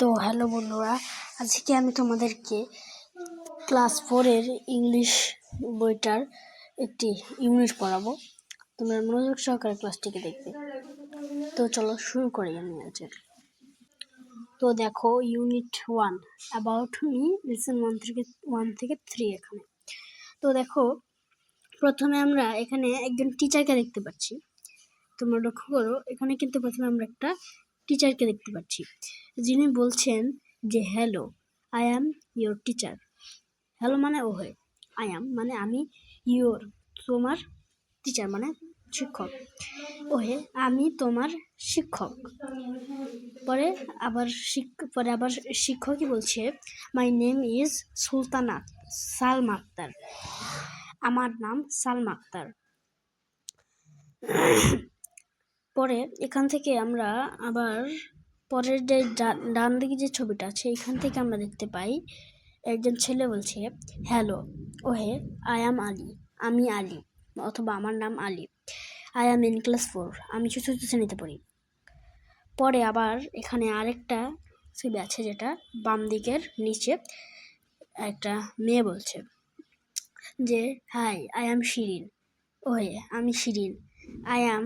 তো হ্যালো বন্ধুরা, আজকে আমি তোমাদেরকে ক্লাস ফোরের ইংলিশ বইটার একটি ইউনিট পড়াবো। তোমরা মনোযোগ সহকারে ক্লাসটিকে দেখবে। তো চলো শুরু করি আমি আজকে তো দেখো, unit one about me listen one থেকে ওয়ান থেকে থ্রি এখানে। তো দেখো, প্রথমে আমরা এখানে একজন টিচারকে দেখতে পাচ্ছি। তোমরা লক্ষ্য করো, এখানে কিন্তু প্রথমে আমরা একটা টিচারকে দেখতে পাচ্ছি। যিনি বলছেন যে hello I am your teacher hello মানে ও হয় আই অ্যাম মানে আমি ইয়োর তোমার টিচার মানে শিক্ষক। ওহে, আমি তোমার শিক্ষক। পরে আবার পরে আবার শিক্ষকই বলছে my name is Sultana, Salma Akter. আমার নাম সালমা আক্তার। পরে এখান থেকে আমরা আবার পরের যে ডান দিকে যে ছবিটা আছে, এখান থেকে আমরা দেখতে পাই একজন ছেলে বলছে, হ্যালো, ওহে আই অ্যাম আলী, আমি আলী, অথবা আমার নাম Ali I am in class four আমি চতুর্থ শ্রেণীতে পড়ি। পরে আবার এখানে আরেকটা ছবি আছে যেটা বাম দিকের নিচে একটা মেয়ে বলছে যে হাই আই অ্যাম শিরিন ওহে, আমি Shirin I am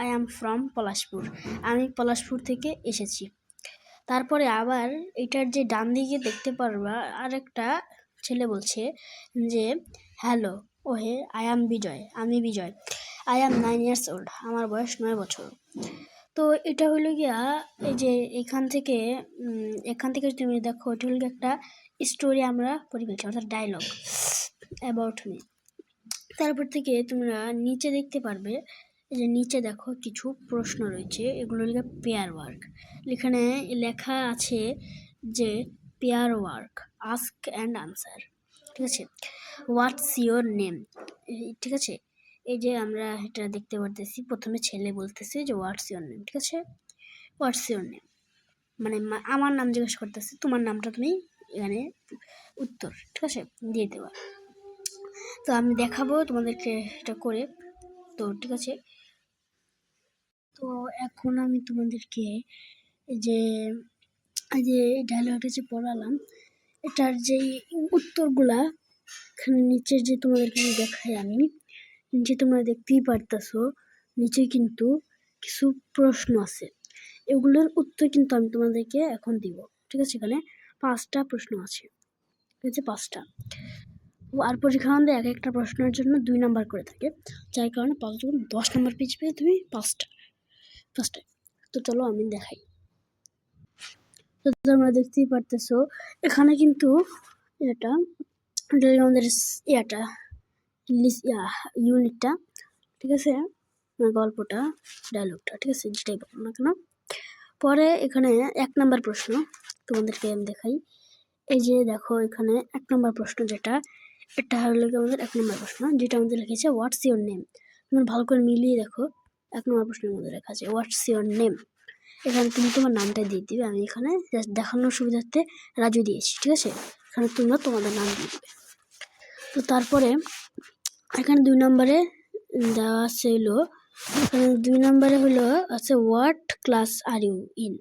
I am from Palashpur. আমি পলাশপুর থেকে এসেছি। তারপরে আবার এটার যে ডান দিকে দেখতে পারবা, আরেকটা ছেলে বলছে যে, হ্যালো, ওহে, আই অ্যাম বিজয়, আমি Bijoy. I am nine years old, আমার বয়স নয় বছর। তো এটা হলো গিয়া, এই যে এখান থেকে এখান থেকে তুমি দেখো, এটা হলো একটা স্টোরি আমরা পড়ে ফেলছি, অর্থাৎ ডায়লগ অ্যাবাউট মি তারপর থেকে তোমরা নিচে দেখতে পারবে এই যে নিচে দেখো কিছু প্রশ্ন রয়েছে, এগুলো লিখে পেয়ার ওয়ার্ক এখানে লেখা আছে যে pair work ask and answer ঠিক আছে? হোয়াটস ইয়োর নেম ঠিক আছে? এই যে আমরা এটা দেখতে পারতেছি, প্রথমে ছেলে বলতেছে যে হোয়াটস ইয়োর নেম ঠিক আছে? হোয়াটস ইয়োর নেম মানে আমার নাম জিজ্ঞেস করতেছে, তোমার নামটা তুমি এখানে উত্তর, ঠিক আছে? দিয়ে দেওয়া তো আমি দেখাবো তোমাদেরকে এটা করে। তো ঠিক আছে? তো এখন আমি তোমাদেরকে যে যে ডায়লগটা যে পড়ালাম, এটার যে উত্তরগুলা এখানে নিচে যে তোমাদেরকে যে দেখাই আমি, নিচে তোমরা দেখতেই পারতেছো, নিচে কিন্তু কিছু প্রশ্ন আছে। এগুলোর উত্তর কিন্তু আমি তোমাদেরকে এখন দিব, ঠিক আছে? এখানে পাঁচটা প্রশ্ন আছে, ঠিক আছে? পাঁচটা। আর পরীক্ষা আমাদের এক একটা প্রশ্নের জন্য দুই নাম্বার করে থাকে, যার কারণে পাঁচ দশ নাম্বার পেজ তুমি পাঁচটা। পাঁচটা তো চলো আমি দেখাই। তো তোমরা দেখতেই পারতেছো, এখানে কিন্তু এটা আমাদের ইয়াটা ইয়া ইউনিটটা ঠিক আছে? মানে গল্পটা ডায়লগটা ঠিক আছে? যেটাই বলো না কেন? পরে এখানে এক নাম্বার প্রশ্ন তোমাদেরকে আমি দেখাই। এই যে দেখো, এখানে এক নম্বর প্রশ্ন যেটা, এটা হলো আমাদের এক নম্বর প্রশ্ন, যেটা আমাদের লিখেছে হোয়াটস ইউর নেম তুমি ভালো করে মিলিয়ে দেখো। এক নম্বর প্রশ্নের মধ্যে লেখা আছে হোয়াটস ইওর নেম এখানে তুমি তোমার নামটা দিয়ে দিবে, আমি এখানে দেখানোর সুবিধার্থে রাজু দিয়েছি ঠিক আছে? এখানে তোমরা তোমাদের নাম দিয়ে দিবে। তো তারপরে এখানে দুই নম্বরে দেওয়া আছে হলো, এখানে দুই নম্বরে হলো আছে what class are you in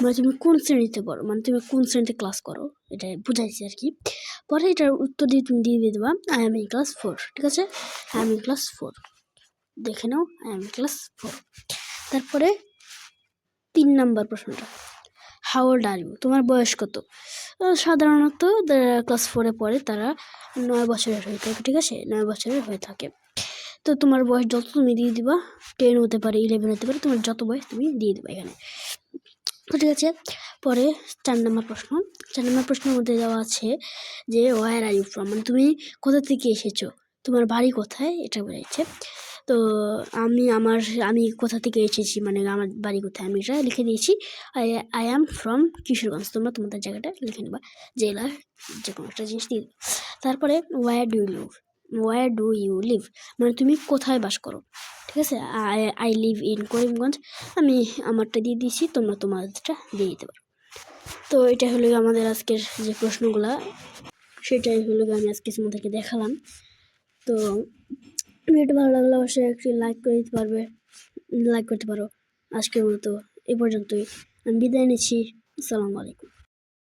মানে তুমি কোন শ্রেণীতে পড়ো? মানে তুমি কোন শ্রেণীতে ক্লাস করো? এটা বুঝাইছি আর কি। পরে এটার উত্তর দিয়ে তুমি দিয়ে দিয়ে দেবা I am in class four ঠিক আছে? I am in class four দেখে নাও আই এম ক্লাস ফোর তারপরে তিন নাম্বার প্রশ্নটা। হাউ ওল্ড আর ইউ তোমার বয়স কত? সাধারণত ক্লাস ফোরে পড়ে তারা নয় বছরের হয়ে থাকে, ঠিক আছে? নয় বছরের হয়ে থাকে। তো তোমার বয়স যত তুমি দিয়ে দিবা টেন হতে পারে ইলেভেন হতে পারে, তোমার যত বয়স তুমি দিয়ে দিবা এখানে। ঠিক আছে, পরে চার নম্বর প্রশ্ন। চার নম্বর প্রশ্নের মধ্যে দেওয়া আছে যে ওয়ার আর ইউ ফ্রম মানে তুমি কোথা থেকে এসেছ? তোমার বাড়ি কোথায়? এটা বোঝাচ্ছে। তো আমি আমার, আমি কোথা থেকে এসেছি? মানে আমার বাড়ি কোথায়? আমি এটা লিখে দিয়েছি। I I am from Kishoreganj. তোমরা তোমাদের জায়গাটা লিখে নেবা। জেলা যে কোনো একটা জিনিস দিয়ে। তারপরে where do you live where do you live মানে তুমি কোথায় বাস করো? ঠিক আছে? I I live in Karimganj. আমি আমারটা দিয়ে দিয়েছি। তোমরা তোমাদেরটা দিয়ে দিতে পারো। তো এটা হলো আমাদের আজকের যে প্রশ্নগুলা, সেটাই হলো আমি আজকে তোমাদেরকে দেখালাম। তো ভিডিওটা ভালো লাগলে অবশ্যই একটি লাইক করে দিতে পারবে। লাইক করতে পারো। আজকের মতো এ পর্যন্তই। আমি বিদায় নিচ্ছি। আসসালামু আলাইকুম।